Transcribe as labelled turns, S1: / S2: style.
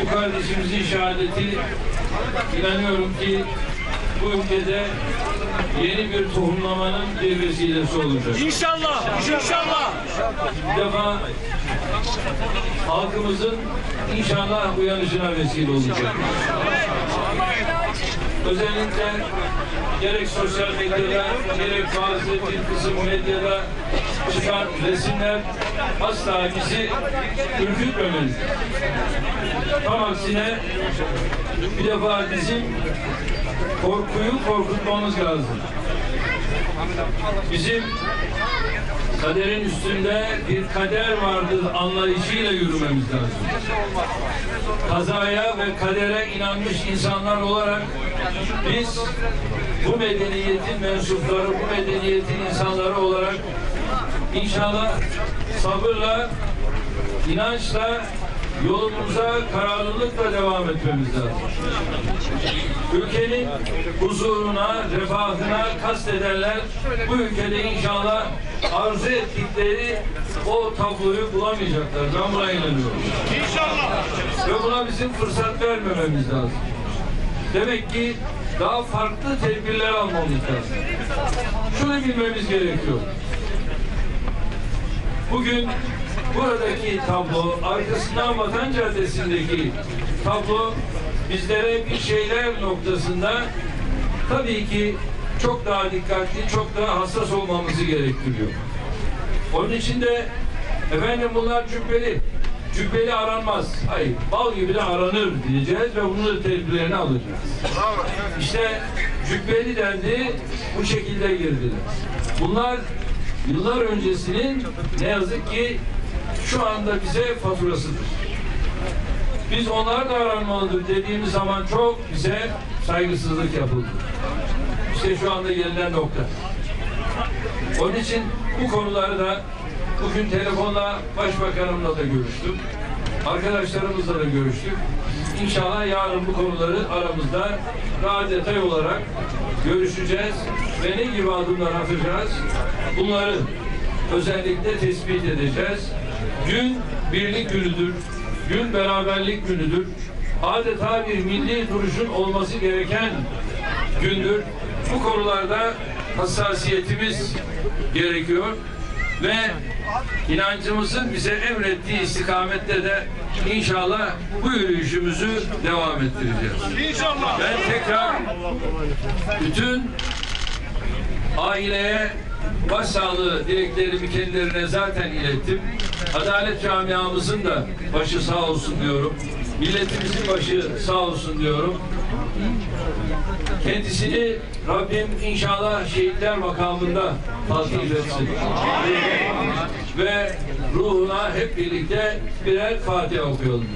S1: Bu kardeşimizin şehadeti inanıyorum ki bu ülkede yeni bir tohumlamanın bir vesilesi olacak.
S2: İnşallah, inşallah.
S1: Bir defa halkımızın inşallah uyanışına vesile olacak. Özellikle gerek sosyal medyada gerek bazı bir kısım medyada çıkan resimler asla bizi ürkütmemeli. Tam aksine bir defa bizim korkuyu korkutmamız lazım. Bizim kaderin üstünde bir kader vardır anlayışıyla yürümemiz lazım. Kazaya ve kadere inanmış insanlar olarak biz bu medeniyetin mensupları, bu medeniyetin insanları olarak inşallah sabırla, inançla yolumuza kararlılıkla devam etmemiz lazım. Ülkenin huzuruna, refahına kastedenler bu ülkede inşallah arzu ettikleri o tabloyu bulamayacaklar. Ben buna inanıyorum.
S2: İnşallah.
S1: Ve buna bizim fırsat vermememiz lazım. Demek ki daha farklı tedbirler almamız lazım. Şunu bilmemiz gerekiyor. Bugün buradaki tablo, arkasından Vatan Caddesi'ndeki tablo bizlere bir şeyler noktasında tabii ki çok daha dikkatli, çok daha hassas olmamızı gerektiriyor. Onun için de efendim bunlar cübbeli. Cübbeli aranmaz. Hayır, bal gibi de aranır diyeceğiz ve bunun da tedbirlerini alacağız. İşte cübbeli dendi, bu şekilde girdiler. Bunlar yıllar öncesinin ne yazık ki şu anda bize faturasıdır. Biz onlar da aranmalıdır dediğimiz zaman çok bize saygısızlık yapıldı. İşte şu anda gelinen nokta. Onun için bu konuları da bugün telefonla başbakanımla da görüştüm. Arkadaşlarımızla da görüştük. İnşallah yarın bu konuları aramızda daha detay olarak görüşeceğiz ve ne gibi adımlar atacağız bunları özellikle tespit edeceğiz. Gün birlik günüdür. Gün beraberlik günüdür. Adeta bir milli duruşun olması gereken gündür. Bu konularda hassasiyetimiz gerekiyor ve inancımızın bize emrettiği istikamette de inşallah bu yürüyüşümüzü devam ettireceğiz.
S2: İnşallah.
S1: Ben tekrar bütün aileye başsağlığı dileklerimi kendilerine zaten ilettim. Adalet camiamızın da başı sağ olsun diyorum. Milletimizin başı sağ olsun diyorum. Kendisini Rabbim inşallah şehitler makamında taltif etsin. Ve ruhuna hep birlikte birer Fatiha okuyalım.